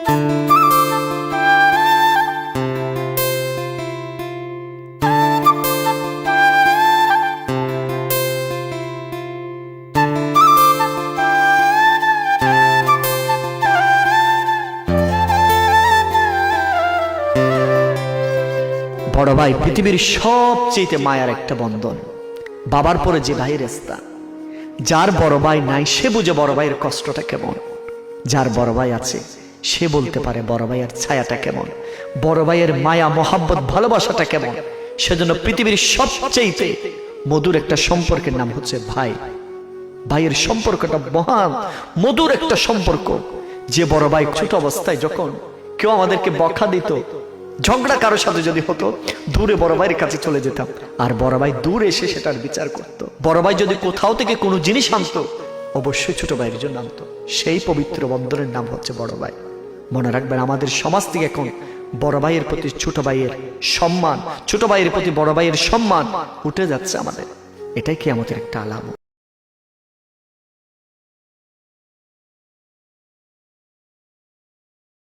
বড় ভাই, পৃথিবীর সবচেয়েতে মায়ার একটা বন্ধন। বাবার পরে যে ভাই রেস্তা, যার বড় ভাই নাই, সে বুঝে বড় ভাইয়ের কষ্টটা কেমন? যার বড় ভাই আছে সে বলতে পারে, বড় ভাইয়ের ছায়াটা কেমন? বড় ভাইয়ের মায়া, মহাব্বত, ভালোবাসাটা কেমন? সেজন্য পৃথিবীর সবচেয়ে মধুর একটা সম্পর্কের নাম হচ্ছে ভাই। ভাইয়ের সম্পর্কটা মহান, মধুর একটা সম্পর্ক। যে বড় ভাই ছোট অবস্থায় যখন কেউ আমাদেরকে বকা দিত, ঝগড়া কারোর সাথে যদি হতো, দূরে বড় ভাইয়ের কাছে চলে যেতাম। আর বড় ভাই দূরে এসে সেটার বিচার করত। বড় ভাই যদি কোথাও থেকে কোনো জিনিস আনতো, অবশ্যই ছোট ভাইয়ের জন্য আনতো। সেই পবিত্র বন্ধনের নাম হচ্ছে বড় ভাই। মনে রাখবেন, আমাদের সমাজ থেকে এখন বড় ভাইয়ের প্রতি, ছোট ভাইয়ের সম্মান, ছোট ভাইয়ের প্রতি বড় ভাইয়ের সম্মান উঠে যাচ্ছে আমাদের। এটাই কি আমাদের একটা আলাম